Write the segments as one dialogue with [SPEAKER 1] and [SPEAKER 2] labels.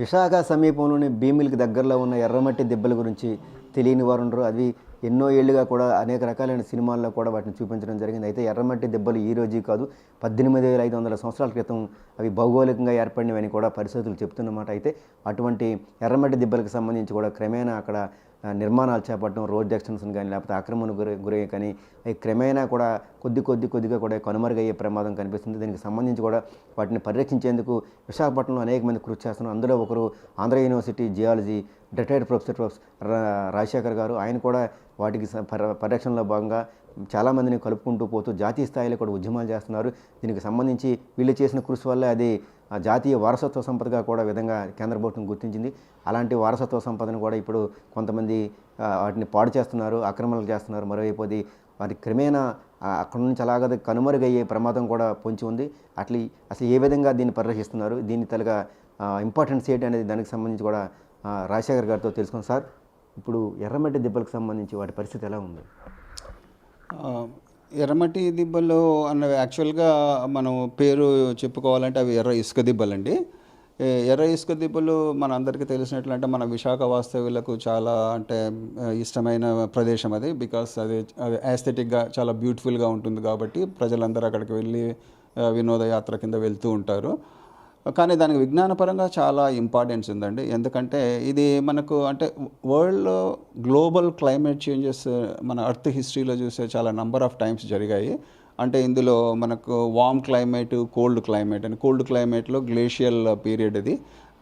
[SPEAKER 1] విశాఖ సమీపంలోని భీమిలికి దగ్గరలో ఉన్న ఎర్రమట్టి దెబ్బల గురించి తెలియని వారు ఉండరు. అవి ఎన్నో ఏళ్ళుగా కూడా అనేక రకాలైన సినిమాల్లో కూడా వాటిని చూపించడం జరిగింది. అయితే ఎర్రమట్టి దెబ్బలు ఈ రోజు కాదు పద్దెనిమిది వేల ఐదు వందల సంవత్సరాల క్రితం అవి భౌగోళికంగా ఏర్పడినవని కూడా పరిశోధకులు చెప్తున్నమాట. అయితే అటువంటి ఎర్రమట్టి దెబ్బలకు సంబంధించి కూడా క్రమేణా అక్కడ నిర్మాణాలు చేపట్టడం రోడ్ జంక్షన్స్ కానీ లేకపోతే ఆక్రమణ గురి గురి కానీ అవి క్రమేణా కూడా కొద్ది కొద్ది కొద్దిగా కూడా కనుమరుగయ్యే ప్రమాదం కనిపిస్తుంది. దీనికి సంబంధించి కూడా వాటిని పరిరక్షించేందుకు విశాఖపట్నంలో అనేక మంది కృషి చేస్తున్నారు. అందులో ఒకరు Andhra university geology retired professor professor Rajasekhar garu. ఆయన కూడా వాటికి పరిరక్షణలో భాగంగా చాలామందిని కలుపుకుంటూ పోతూ జాతీయ స్థాయిలో కూడా ఉద్యమాలు చేస్తున్నారు. దీనికి సంబంధించి వీళ్ళు చేసిన కృషి వల్ల అది జాతీయ వారసత్వ సంపదగా కూడా విధంగా కేంద్ర ప్రభుత్వం గుర్తించింది. అలాంటి వారసత్వ సంపదను కూడా ఇప్పుడు కొంతమంది వాటిని పాడు చేస్తున్నారు ఆక్రమణలు చేస్తున్నారు. మరోవైపు అది వారి క్రమేణా అక్కడ నుంచి అలాగ కనుమరుగయ్యే ప్రమాదం కూడా పొంచి ఉంది. అట్లా అసలు ఏ విధంగా దీన్ని పరిరక్షిస్తున్నారు? దీని తలగా ఇంపార్టెన్స్ ఏంటి అనేది దానికి సంబంధించి కూడా రాజశేఖర్ గారితో తెలుసుకున్నాం సార్. ఇప్పుడు ఎర్రమట్టి దెబ్బలకు సంబంధించి వాటి పరిస్థితి ఎలా ఉంది?
[SPEAKER 2] ఎర్రమట్టి దిబ్బలు అన్నవి యాక్చువల్గా మనం పేరు చెప్పుకోవాలంటే అవి ఎర్ర ఇసుక దిబ్బలండి. ఎర్ర ఇసుక దిబ్బలు మన అందరికీ తెలిసినట్లంటే మన విశాఖ వాస్తవ్యులకు చాలా అంటే ఇష్టమైన ప్రదేశం అది. బికాస్ అది అది యాస్థెటిక్గా చాలా బ్యూటిఫుల్గా ఉంటుంది కాబట్టి ప్రజలందరూ అక్కడికి వెళ్ళి వినోదయాత్ర కింద వెళ్తూ ఉంటారు. కానీ దానికి విజ్ఞానపరంగా చాలా ఇంపార్టెన్స్ ఉందండి. ఎందుకంటే ఇది మనకు అంటే వరల్డ్లో గ్లోబల్ క్లైమేట్ చేంజెస్ మన అర్త్ హిస్టరీలో చూసే చాలా నంబర్ ఆఫ్ టైమ్స్ జరిగాయి. అంటే ఇందులో మనకు వామ్ క్లైమేట్ కోల్డ్ క్లైమేట్ అని కోల్డ్ క్లైమేట్లో గ్లేషియల్ పీరియడ్ ఇది.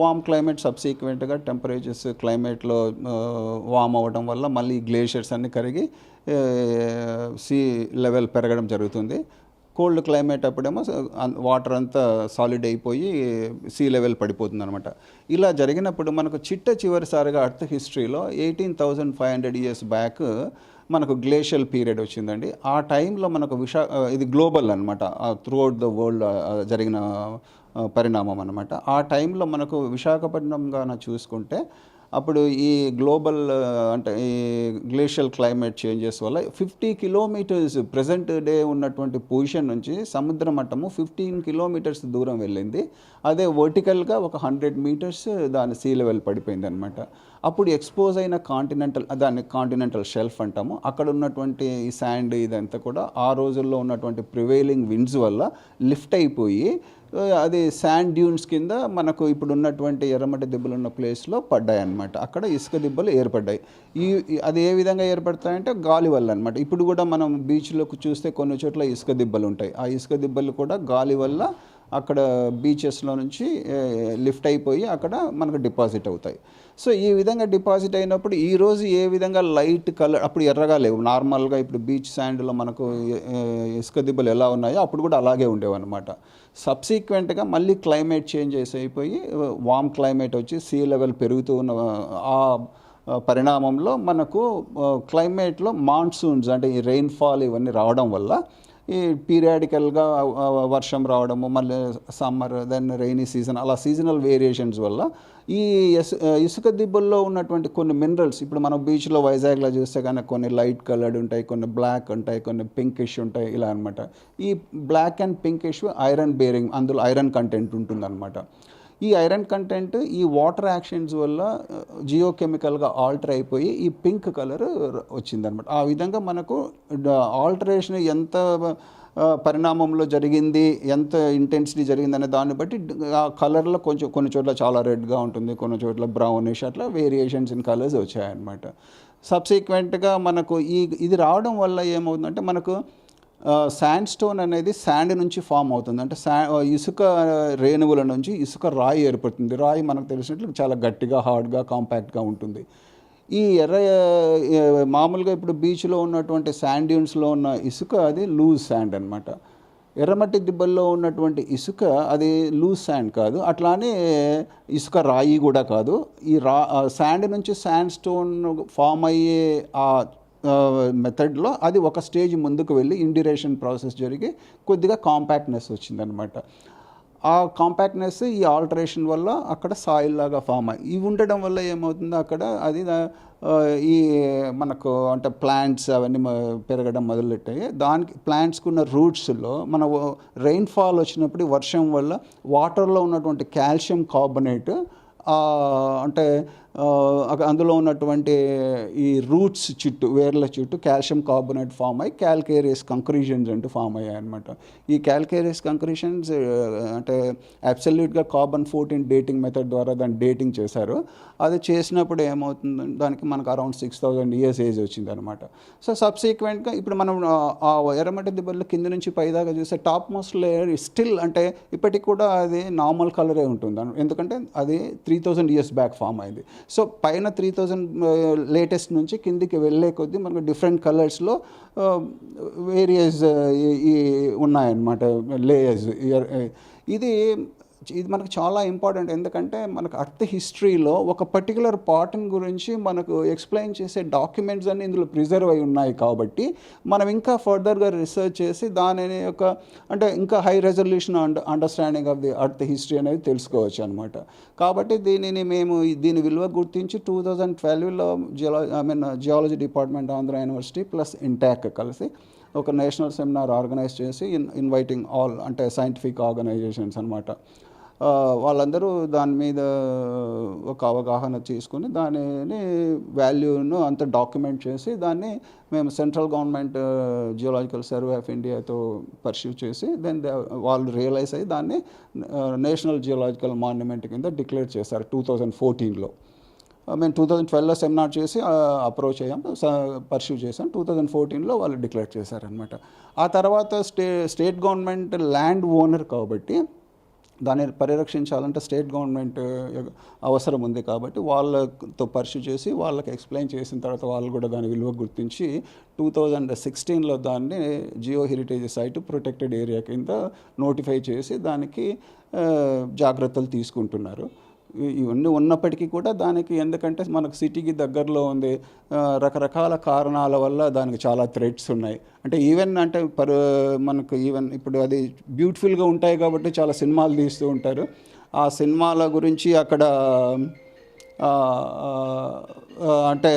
[SPEAKER 2] వామ్ క్లైమేట్ సబ్సీక్వెంట్గా టెంపరేచర్స్ క్లైమేట్లో వామ్ అవ్వడం వల్ల మళ్ళీ గ్లేషియర్స్ అన్ని కరిగి సీ లెవెల్ పెరగడం జరుగుతుంది. కోల్డ్ క్లైమేట్ అప్పుడేమో వాటర్ అంతా సాలిడ్ అయిపోయి సీ లెవెల్ పడిపోతుంది అనమాట ఇలా జరిగినప్పుడు మనకు చిట్ట చివరిసారిగా అర్త్ హిస్టరీలో eighteen thousand five hundred years back మనకు గ్లేషియల్ పీరియడ్ వచ్చిందండి. ఆ టైంలో మనకు విశా ఇది గ్లోబల్ అనమాట త్రూఅవుట్ ద వరల్డ్ జరిగిన పరిణామం అనమాట ఆ టైంలో మనకు విశాఖపట్నంగాన చూసుకుంటే అప్పుడు ఈ గ్లోబల్ అంటే ఈ గ్లేషియల్ క్లైమేట్ చేంజెస్ వల్ల ఫిఫ్టీ కిలోమీటర్స్ ప్రజెంట్ డే ఉన్నటువంటి పొజిషన్ నుంచి సముద్ర మట్టము ఫిఫ్టీన్ కిలోమీటర్స్ దూరం వెళ్ళింది. అదే వర్టికల్గా ఒక హండ్రెడ్ మీటర్స్ దాని సీ లెవెల్ పడిపోయింది అనమాట అప్పుడు ఎక్స్పోజ్ అయిన కాంటినెంటల్ దాన్ని కాంటినెంటల్ షెల్ఫ్ అంటాము. అక్కడ ఉన్నటువంటి ఈ శాండ్ ఇదంతా కూడా ఆ రోజుల్లో ఉన్నటువంటి ప్రివైలింగ్ విండ్స్ వల్ల లిఫ్ట్ అయిపోయి అది శాండ్ డ్యూన్స్ కింద మనకు ఇప్పుడు ఉన్నటువంటి ఎర్రమట్టి దిబ్బలు ఉన్న ప్లేస్లో పడ్డాయి అనమాట అక్కడ ఇసుక దిబ్బలు ఏర్పడ్డాయి. ఈ ఈ- అది ఏ విధంగా ఏర్పడతాయంటే గాలి వల్ల అనమాట ఇప్పుడు కూడా మనం బీచ్లోకి చూస్తే కొన్ని చోట్ల ఇసుక దిబ్బలు ఉంటాయి. ఆ ఇసుక దిబ్బలు కూడా గాలి వల్ల అక్కడ బీచెస్లో నుంచి లిఫ్ట్ అయిపోయి అక్కడ మనకు డిపాజిట్ అవుతాయి. సో ఈ విధంగా డిపాజిట్ అయినప్పుడు ఈరోజు ఏ విధంగా లైట్ కలర్ అప్పుడు ఎర్రగా లేవు. నార్మల్గా ఇప్పుడు బీచ్ శాండ్లో మనకు ఇసుక దిబ్బలు ఎలా ఉన్నాయో అప్పుడు కూడా అలాగే ఉండేవి అనమాట సబ్సీక్వెంట్గా మళ్ళీ క్లైమేట్ చేంజెస్ అయిపోయి వామ్ క్లైమేట్ వచ్చి సీ లెవెల్ పెరుగుతూ ఉన్న ఆ ఆ, పరిణామంలో మనకు క్లైమేట్లో మాన్సూన్స్ అంటే ఈ రెయిన్ఫాల్ ఇవన్నీ రావడం వల్ల ఈ పీరియాడికల్గా వర్షం రావడము మళ్ళీ సమ్మర్ దెన్ రైనీ సీజన్ అలా సీజనల్ వేరియేషన్స్ వల్ల ఈ ఇసుక దిబ్బల్లో ఉన్నటువంటి కొన్ని మినరల్స్ ఇప్పుడు మనం బీచ్లో వైజాగ్లో చూస్తే కానీ కొన్ని లైట్ కలర్డ్ ఉంటాయి కొన్ని బ్లాక్ ఉంటాయి కొన్ని పింకిష్ ఉంటాయి ఇలా అనమాట ఈ black and pinkish iron bearing అందులో ఐరన్ కంటెంట్ ఉంటుందన్నమాట. ఈ ఐరన్ కంటెంట్ ఈ వాటర్ యాక్షన్స్ వల్ల uh, జియోకెమికల్గా ఆల్టర్ అయిపోయి ఈ పింక్ కలర్ వచ్చిందనమాట. ఆ విధంగా మనకు ఆల్టరేషన్ ఎంత uh, పరిణామంలో జరిగింది ఎంత ఇంటెన్సిటీ జరిగిందనే దాన్ని బట్టి ఆ కలర్లో కొంచెం కొన్ని చోట్ల చాలా రెడ్గా ఉంటుంది కొన్ని చోట్ల బ్రౌనిష్ అట్లా వేరియేషన్స్ ఇన్ కలర్స్ వచ్చాయన్నమాట. సబ్సీక్వెంట్గా మనకు ఈ ఇది రావడం వల్ల ఏమవుతుందంటే మనకు శాండ్ స్టోన్ అనేది శాండ్ నుంచి ఫామ్ అవుతుంది. అంటే శా ఇసుక రేణువుల నుంచి ఇసుక రాయి ఏర్పడుతుంది. రాయి మనకు తెలిసినట్లు చాలా గట్టిగా హార్డ్గా కాంపాక్ట్గా ఉంటుంది. ఈ ఎర్ర మామూలుగా ఇప్పుడు బీచ్లో ఉన్నటువంటి శాండ్ డ్యూన్స్లో ఉన్న ఇసుక అది లూజ్ శాండ్ అనమాట ఎర్రమట్టి దిబ్బల్లో ఉన్నటువంటి ఇసుక అది లూజ్ శాండ్ కాదు. అట్లానే ఇసుక రాయి కూడా కాదు. ఈ రా శాండ్ నుంచి శాండ్ స్టోన్ ఫామ్ అయ్యే ఆ మెథడ్లో అది ఒక స్టేజ్ ముందుకు వెళ్ళి ఇండిరేషన్ ప్రాసెస్ జరిగి కొద్దిగా కాంపాక్ట్నెస్ వచ్చిందనమాట ఆ కాంపాక్ట్నెస్ ఈ ఆల్టరేషన్ వల్ల అక్కడ సాయిల్ లాగా ఫామ్ అయ్యి ఇవి ఉండడం వల్ల ఏమవుతుందో అక్కడ అది ఈ మనకు అంటే ప్లాంట్స్ అవన్నీ పెరగడం మొదలెట్టాయి దానికి ప్లాంట్స్కి ఉన్న రూట్స్లో మన రెయిన్ఫాల్ వచ్చినప్పుడు వర్షం వల్ల వాటర్లో ఉన్నటువంటి కాల్షియం కార్బొనేట్ అంటే అందులో ఉన్నటువంటి ఈ రూట్స్ చుట్టూ వేర్ల చుట్టూ కాల్షియం కార్బోనేట్ ఫామ్ అయ్యి క్యాల్కేరియస్ కంక్రీషన్స్ అంటూ ఫామ్ అయ్యాయి అనమాట ఈ క్యాల్కేరియస్ కంక్రీషన్స్ అంటే అబ్సల్యూట్గా కార్బన్ ఫోర్టీన్ డేటింగ్ మెథడ్ ద్వారా దాన్ని డేటింగ్ చేశారు. అది చేసినప్పుడు ఏమవుతుంది? దానికి మనకు around six thousand years age వచ్చింది అనమాట సో సబ్సీక్వెంట్గా ఇప్పుడు మనం ఆ- ఎర్రమట్టి దిబ్బల్లో కింద నుంచి పైదాకా చూస్తే టాప్ మోస్ట్ లేయర్ స్టిల్ అంటే ఇప్పటికి కూడా అది నార్మల్ కలరే ఉంటుంది. అన్న- ఎందుకంటే అది three thousand years back form అయింది. సో పైన త్రీ థౌజండ్ లేటెస్ట్ నుంచి కిందికి వెళ్ళే కొద్దీ మనకు డిఫరెంట్ కలర్స్లో వేరియస్ ఈ ఉన్నాయన్నమాట. లేయర్స్ ఇది ఇది మనకు చాలా ఇంపార్టెంట్. ఎందుకంటే మనకు అర్త్ హిస్టరీలో ఒక పర్టికులర్ పార్ట్ని గురించి మనకు ఎక్స్ప్లెయిన్ చేసే డాక్యుమెంట్స్ అన్ని ఇందులో ప్రిజర్వ్ అయి ఉన్నాయి కాబట్టి మనం ఇంకా ఫర్దర్గా రీసెర్చ్ చేసి దానిని ఒక అంటే ఇంకా high resolution understanding of the earth history అనేది తెలుసుకోవచ్చు అనమాట కాబట్టి దీనిని మేము దీని విలువ గుర్తించి టూ థౌజండ్ ట్వెల్వ్లో Jiya I mean geology department Andhra university plus INTACH కలిసి ఒక నేషనల్ సెమినార్ ఆర్గనైజ్ చేసి ఇన్ ఇన్వైటింగ్ ఆల్ అంటే సైంటిఫిక్ ఆర్గనైజేషన్స్ అనమాట వాళ్ళందరూ దాని మీద ఒక అవగాహన చేసుకుని దానిని వాల్యూను అంత డాక్యుమెంట్ చేసి దాన్ని మేము central government geological survey of ఇండియాతో pursue చేసి దెన్ వాళ్ళు రియలైజ్ అయ్యి దాన్ని నేషనల్ జియోలాజికల్ మాన్యుమెంట్ కింద డిక్లేర్ చేశారు టూ థౌజండ్ ఫోర్టీన్లో. మేము టూ థౌజండ్ ట్వెల్వ్లో సెమినార్ చేసి అప్రోచ్ అయ్యాం పర్సూ చేసాం టూ థౌజండ్ ఫోర్టీన్లో వాళ్ళు డిక్లేర్ చేశారనమాట ఆ తర్వాత స్టే స్టేట్ గవర్నమెంట్ ల్యాండ్ ఓనర్ కాబట్టి దాన్ని పరిరక్షించాలంటే స్టేట్ గవర్నమెంట్ అవసరం ఉంది కాబట్టి వాళ్ళతో పరిచయం చేసి వాళ్ళకి ఎక్స్ప్లెయిన్ చేసిన తర్వాత వాళ్ళు కూడా దాని విలువ గుర్తించి టూ థౌజండ్ సిక్స్టీన్లో దాన్ని geo heritage site protected area కింద నోటిఫై చేసి దానికి జాగ్రత్తలు తీసుకుంటున్నారు. ఇవన్నీ ఉన్నప్పటికీ కూడా దానికి ఎందుకంటే మనకు సిటీకి దగ్గరలో ఉంది రకరకాల కారణాల వల్ల దానికి చాలా థ్రెడ్స్ ఉన్నాయి. అంటే ఈవెన్ అంటే పర్ మనకు ఈవెన్ ఇప్పుడు అది బ్యూటిఫుల్గా ఉంటాయి కాబట్టి చాలా సినిమాలు తీస్తూ ఉంటారు. ఆ సినిమాల గురించి అక్కడ అంటే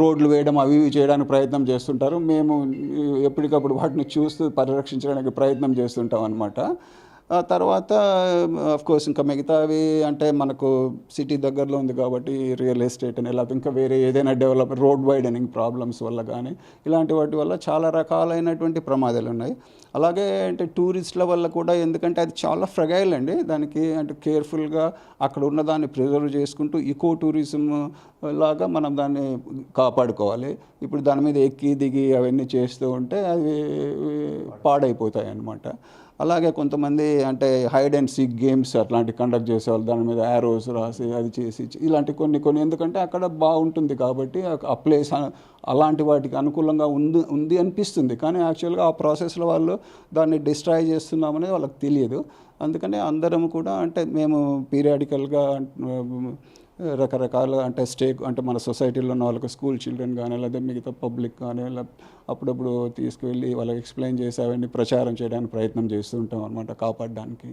[SPEAKER 2] రోడ్లు వేయడం అవి ఇవి చేయడానికి ప్రయత్నం చేస్తుంటారు. మేము ఎప్పటికప్పుడు వాటిని చూస్తూ పరిరక్షించడానికి ప్రయత్నం చేస్తుంటాం అనమాట ఆ తర్వాత కోర్స్ ఇంకా మిగతావి అంటే మనకు సిటీ దగ్గరలో ఉంది కాబట్టి రియల్ ఎస్టేట్ అని లేకపోతే ఇంకా వేరే ఏదైనా డెవలప్ రోడ్ వైడనింగ్ ప్రాబ్లమ్స్ వల్ల కానీ ఇలాంటి వాటి వల్ల చాలా రకాలైనటువంటి ప్రమాదాలు ఉన్నాయి. అలాగే అంటే టూరిస్టుల వల్ల కూడా ఎందుకంటే అది చాలా ఫ్రగైల్ అండి. దానికి అంటే కేర్ఫుల్గా అక్కడ ఉన్న దాన్ని ప్రిజర్వ్ చేసుకుంటూ ఇకో టూరిజం లాగా మనం దాన్ని కాపాడుకోవాలి. ఇప్పుడు దాని మీద ఎక్కి దిగి అవన్నీ చేస్తూ ఉంటే అవి పాడైపోతాయి అన్నమాట అలాగే కొంతమంది అంటే హైడ్ అండ్ సీక్ గేమ్స్ అట్లాంటివి కండక్ట్ చేసేవాళ్ళు దాని మీద యారోస్ రాసి అది చేసి ఇలాంటి కొన్ని కొన్ని ఎందుకంటే అక్కడ బాగుంటుంది కాబట్టి ఆ- ప్లేస్ అలాంటి వాటికి అనుకూలంగా ఉంది ఉంది అనిపిస్తుంది. కానీ యాక్చువల్గా ఆ ప్రాసెస్లో వాళ్ళు దాన్ని డిస్ట్రాయ్ చేస్తున్నామనేది వాళ్ళకి తెలియదు. అందుకనే అందరం కూడా అంటే మేము పీరియాడికల్గా రకరకాల అంటే స్టేక్ అంటే మన సొసైటీలో ఉన్న వాళ్ళకి స్కూల్ చిల్డ్రన్ కానీ లేదా మిగతా పబ్లిక్ కానీ అప్పుడప్పుడు తీసుకువెళ్ళి వాళ్ళకి ఎక్స్ప్లెయిన్ చేసి అవన్నీ ప్రచారం చేయడానికి ప్రయత్నం చేస్తూ ఉంటాం అనమాట కాపాడడానికి.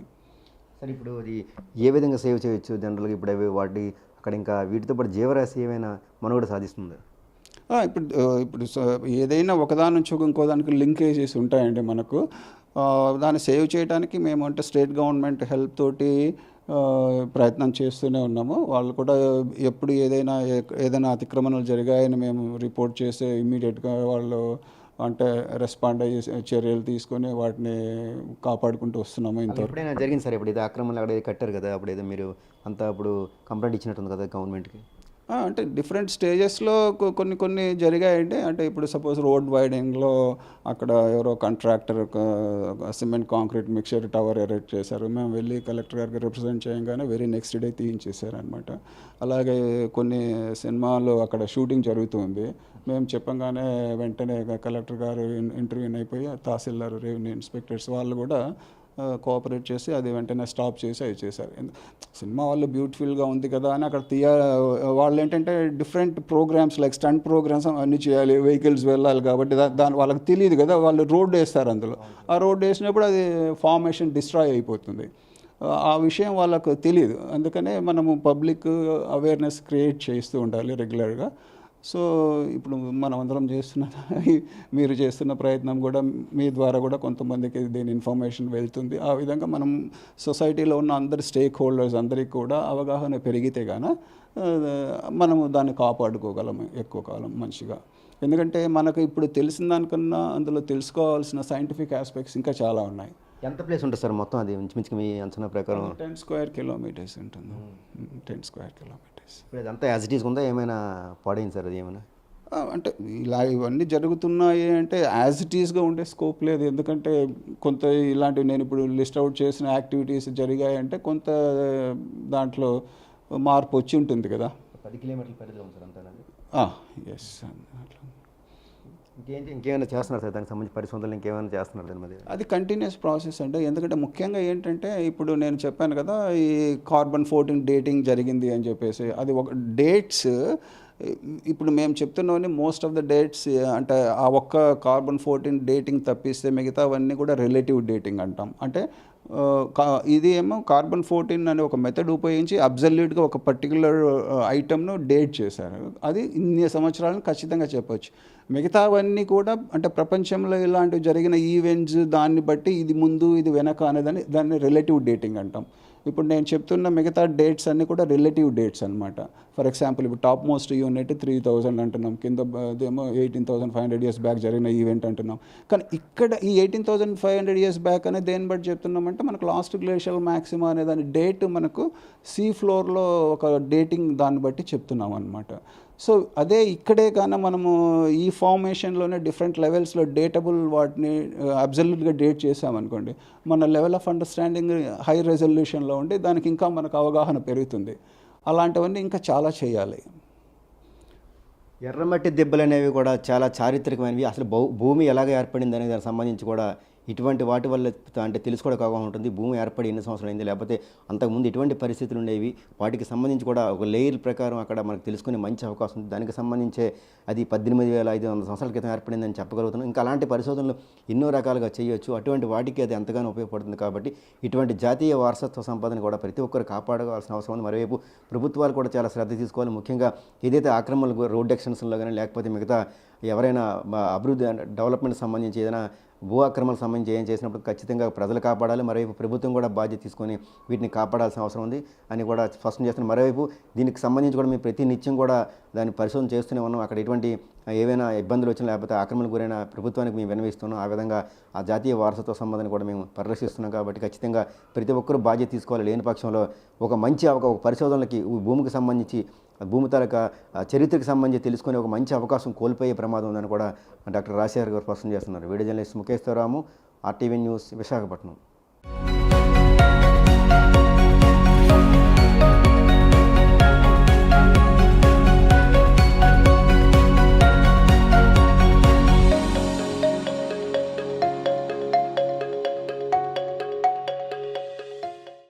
[SPEAKER 1] సరే ఇప్పుడు అది ఏ విధంగా సేవ్ చేయొచ్చు జనరల్గా? ఇప్పుడు అవి వాటి అక్కడ ఇంకా వీటితో పాటు జీవరాశి ఏమైనా మనుగడ సాధిస్తుంది?
[SPEAKER 2] ఇప్పుడు ఇప్పుడు ఏదైనా ఒకదాని నుంచి ఇంకో దానికి లింకేజెస్ ఉంటాయండి మనకు. దాన్ని సేవ్ చేయడానికి మేము అంటే స్టేట్ గవర్నమెంట్ హెల్ప్ తోటి ప్రయత్నం చేస్తూనే ఉన్నాము. వాళ్ళు కూడా ఎప్పుడు ఏదైనా ఏదైనా అతిక్రమణలు జరిగాయని మేము రిపోర్ట్ చేస్తే ఇమ్మీడియట్గా వాళ్ళు అంటే రెస్పాండ్ అయ్యి చర్యలు తీసుకొని వాటిని కాపాడుకుంటూ వస్తున్నాము ఇంత
[SPEAKER 1] ఎప్పుడైనా జరిగింది సార్? ఇప్పుడు ఇది ఆక్రమణలు అక్కడ కట్టారు కదా అప్పుడు ఏదో మీరు అంతా అప్పుడు కంప్లైంట్ ఇచ్చినట్టుంది కదా గవర్నమెంట్కి?
[SPEAKER 2] అంటే డిఫరెంట్ స్టేజెస్లో కొన్ని కొన్ని జరిగాయండి. అంటే ఇప్పుడు సపోజ్ రోడ్ వైడింగ్లో అక్కడ ఎవరో contractor cement concrete mixture tower erect చేశారు. మేము వెళ్ళి కలెక్టర్ గారికి రిప్రజెంట్ చేయగానే వెరీ నెక్స్ట్ డే తీయించేశారనమాట. అలాగే కొన్ని సినిమాలు అక్కడ షూటింగ్ జరుగుతుంది. మేము చెప్పంగానే వెంటనే కలెక్టర్ గారు ఇంటర్వ్యూ అయిపోయి తహసీల్దార్ రెవెన్యూ ఇన్స్పెక్టర్స్ వాళ్ళు కూడా కోఆపరేట్ చేసి అది వెంటనే స్టాప్ చేసి అవి చేశారు. సినిమా వాళ్ళు బ్యూటిఫుల్గా ఉంది కదా అని అక్కడ తీయ వాళ్ళు ఏంటంటే different programmes like stunt programmes అన్నీ చేయాలి వెహికల్స్ వెళ్ళాలి కాబట్టి దాని వాళ్ళకి తెలియదు కదా వాళ్ళు రోడ్ వేస్తారు అందులో. ఆ రోడ్ వేసినప్పుడు అది ఫార్మేషన్ డిస్ట్రాయ్ అయిపోతుంది. ఆ విషయం వాళ్ళకు తెలియదు. అందుకనే మనము పబ్లిక్ అవేర్నెస్ క్రియేట్ చేస్తూ ఉండాలి రెగ్యులర్గా సో ఇప్పుడు మనం అందరం చేస్తున్న మీరు చేస్తున్న ప్రయత్నం కూడా మీ ద్వారా కూడా కొంతమందికి దీని ఇన్ఫర్మేషన్ వెళ్తుంది. ఆ విధంగా మనం సొసైటీలో ఉన్న అందరి స్టేక్ హోల్డర్స్ అందరికీ కూడా అవగాహన పెరిగితే గాన మనము దాన్ని కాపాడుకోగలం ఎక్కువ కాలం మంచిగా ఎందుకంటే మనకు ఇప్పుడు తెలిసిన దానికన్నా అందులో తెలుసుకోవాల్సిన సైంటిఫిక్ ఆస్పెక్ట్స్ ఇంకా చాలా ఉన్నాయి.
[SPEAKER 1] ఎంత ప్లేస్ ఉంటుంది సార్ మొత్తం అది ఇంచుమించుగా మీ అంచనా ప్రకారం?
[SPEAKER 2] టెన్ స్క్వేర్ కిలోమీటర్స్ ఉంటుంది. టెన్ స్క్వేర్ కిలోమీటర్స్
[SPEAKER 1] ఇప్పుడు అదంతా యాజ్ ఇట్ ఈస్ ఉందా? ఏమైనా పాడైంది సార్ అది ఏమైనా?
[SPEAKER 2] అంటే ఇలా ఇవన్నీ జరుగుతున్నాయి అంటే యాజ్ ఇట్ ఈస్గా ఉండే స్కోప్ లేదు. ఎందుకంటే కొంత ఇలాంటివి నేను ఇప్పుడు లిస్ట్ అవుట్ చేసిన యాక్టివిటీస్ జరిగాయంటే కొంత దాంట్లో మార్పు వచ్చి ఉంటుంది కదా.
[SPEAKER 1] పది కిలోమీటర్ల పరిధిలో ఉంది సార్ అంతా
[SPEAKER 2] ఎస్ అట్లా
[SPEAKER 1] ఇంకేంటి? ఇంకేమైనా చేస్తున్నారు సార్? దానికి సంబంధించి పరిశోధనలు ఇంకేమైనా చేస్తున్నారు దాని మీద
[SPEAKER 2] అది కంటిన్యూస్ ప్రాసెస్ అంటే ఎందుకంటే ముఖ్యంగా ఏంటంటే ఇప్పుడు నేను చెప్పాను కదా ఈ కార్బన్ ఫోర్టీన్ డేటింగ్ జరిగింది అని చెప్పేసి. అది ఒక డేట్స్ ఇప్పుడు మేము చెప్తున్నవన్నీ మోస్ట్ ఆఫ్ ద డేట్స్ అంటే ఆ ఒక్క కార్బన్ ఫోర్టీన్ డేటింగ్ తప్పిస్తే మిగతావన్నీ కూడా రిలేటివ్ డేటింగ్ అంటాం. అంటే ఇది ఏమో కార్బన్ ఫోర్టీన్ అనే ఒక మెథడ్ ఉపయోగించి అబ్జల్యూట్గా ఒక పర్టికులర్ ఐటమ్ను డేట్ చేశారు. అది ఇన్ని సంవత్సరాలను ఖచ్చితంగా చెప్పొచ్చు. మిగతావన్నీ కూడా అంటే ప్రపంచంలో ఇలాంటివి జరిగిన ఈవెంట్స్ దాన్ని బట్టి ఇది ముందు ఇది వెనక అనేదాన్ని దాన్ని రిలేటివ్ డేటింగ్ అంటాం. ఇప్పుడు నేను చెప్తున్న మిగతా డేట్స్ అన్నీ కూడా రిలేటివ్ డేట్స్ అనమాట ఫర్ ఎగ్జాంపుల్ ఇప్పుడు top most unit three thousand అంటున్నాం. కింద ఏమో eighteen thousand five hundred years back జరిగిన ఈవెంట్ అంటున్నాం. కానీ ఇక్కడ ఈ eighteen thousand five hundred years back అనేది దేని బట్టి చెప్తున్నామంటే మనకు లాస్ట్ గ్లేషియల్ మ్యాక్సిమా అనే దాని డేట్ మనకు సీ ఫ్లోర్లో ఒక డేటింగ్ దాన్ని బట్టి చెప్తున్నాం అనమాట సో అదే ఇక్కడే కానీ మనము ఈ ఫార్మేషన్లోనే డిఫరెంట్ లెవెల్స్లో డేటబుల్ వాటిని అబ్జల్యూట్గా డేట్ చేసామనుకోండి మన లెవెల్ ఆఫ్ అండర్స్టాండింగ్ హై రెజల్యూషన్లో ఉండి దానికి ఇంకా మనకు అవగాహన పెరుగుతుంది. అలాంటివన్నీ ఇంకా చాలా చేయాలి.
[SPEAKER 1] ఎర్రమట్టి దెబ్బలు అనేవి కూడా చాలా చారిత్రకమైనవి. అసలు భూమి ఎలాగ ఏర్పడింది అనే దానికి సంబంధించి కూడా ఇటువంటి వాటి వల్ల అంటే తెలుసుకోవడం కాకుండా ఉంటుంది. భూమి ఏర్పడి ఎన్ని సంవత్సరాలు అయింది లేకపోతే అంతకుముందు ఎటువంటి పరిస్థితులు ఉండేవి? వాటికి సంబంధించి కూడా ఒక లేయర్ ప్రకారం అక్కడ మనకు తెలుసుకునే మంచి అవకాశం ఉంది. దానికి సంబంధించే అది పద్దెనిమిది వేల ఐదు వందల సంవత్సరాల క్రితం ఏర్పడిందని చెప్పగలుగుతున్నాం. ఇంకా అలాంటి పరిశోధనలు ఎన్నో రకాలుగా చేయొచ్చు. అటువంటి వాటికి అది ఎంతగానో ఉపయోగపడుతుంది కాబట్టి ఇటువంటి జాతీయ వారసత్వ సంపదను కూడా ప్రతి ఒక్కరు కాపాడవలసిన అవసరం ఉంది. మరోవైపు ప్రభుత్వాలు కూడా చాలా శ్రద్ధ తీసుకోవాలి. ముఖ్యంగా ఏదైతే ఆక్రమణలు రోడ్ ఎక్షన్స్లో కానీ లేకపోతే మిగతా ఎవరైనా అభివృద్ధి డెవలప్మెంట్ సంబంధించి ఏదైనా భూ అక్రమాలకు సంబంధించి ఏం చేసినప్పుడు ఖచ్చితంగా ప్రజలు కాపాడాలి మరోవైపు ప్రభుత్వం కూడా బాధ్యత తీసుకొని వీటిని కాపాడాల్సిన అవసరం ఉంది అని కూడా స్పష్టం చేస్తున్నారు. మరోవైపు దీనికి సంబంధించి కూడా మేము ప్రతి నిత్యం కూడా దాన్ని పరిశోధన చేస్తూనే ఉన్నాం. అక్కడ ఎటువంటి ఏవైనా ఇబ్బందులు వచ్చినా లేకపోతే ఆక్రమణకు గురైన ప్రభుత్వానికి మేము వినవిస్తున్నాం ఆ విధంగా ఆ జాతీయ వారసత్వ సంబంధాన్ని కూడా మేము పరిరక్షిస్తున్నాం కాబట్టి ఖచ్చితంగా ప్రతి ఒక్కరూ బాధ్యత తీసుకోవాలి. లేని పక్షంలో ఒక మంచి ఒక పరిశోధనలకి భూమికి సంబంధించి భూమి తాలూకా చరిత్రకు సంబంధించి తెలుసుకునే ఒక మంచి అవకాశం కోల్పోయే ప్రమాదం ఉందని కూడా డాక్టర్ రాజశేఖర్ గారు స్పష్టం చేస్తున్నారు. Video journalist ముఖేశ్వరరాము RTV news Visakhapatnam.